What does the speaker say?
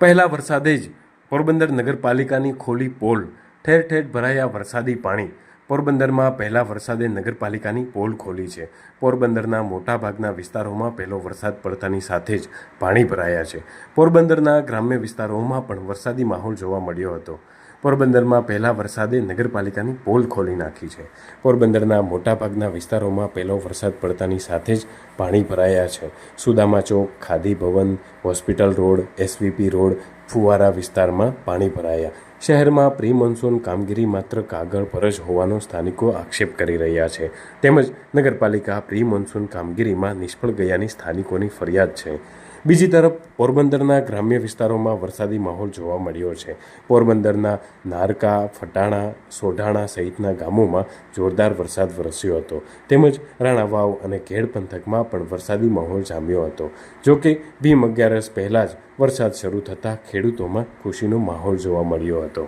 પહેલા વરસાદે જ પોરબંદર નગરપાલિકાની ખોલી પોલ. ઠેર ઠેર ભરાયા વરસાદી પાણી. પોરબંદરમાં પહેલા વરસાદે નગરપાલિકાની પોલ ખોલી છે. પોરબંદરના મોટાભાગના વિસ્તારોમાં પહેલો વરસાદ પડતાની સાથે જ પાણી ભરાયા છે. પોરબંદરના ગ્રામ્ય વિસ્તારોમાં પણ વરસાદી માહોલ જોવા મળ્યો હતો. પોરબંદરમાં પહેલા વરસાદે નગરપાલિકાની પોલ ખોલી નાખી છે. પોરબંદરના મોટાભાગના વિસ્તારોમાં પહેલો વરસાદ પડતાની સાથે જ પાણી ભરાયા છે. Sudama Chowk Khadi Bhavan hospital road, SVP road ફુવારા વિસ્તારમાં પાણી ભરાયા. શહેરમાં પ્રી મોન્સૂન કામગીરી માત્ર કાગળ પર જ હોવાનો સ્થાનિકો આક્ષેપ કરી રહ્યા છે. તેમજ નગરપાલિકા પ્રી મોન્સૂન કામગીરીમાં નિષ્ફળ ગયાની સ્થાનિકોની ફરિયાદ છે. બીજી તરફ, પોરબંદરના ગ્રામ્ય વિસ્તારોમાં વરસાદી માહોલ જોવા મળ્યો છે. પોરબંદરના નારકા, ફટાણા, સોઢાણા સહિતના ગામોમાં જોરદાર વરસાદ વરસ્યો હતો. તેમજ રાણાવાવ અને ખેડ પંથકમાં પણ વરસાદી માહોલ જામ્યો હતો. જોકે ભીમ અગિયારસ પહેલાં જ વરસાદ શરૂ થતાં ખેડૂતોમાં ખુશીનો માહોલ જોવા મળ્યો હતો.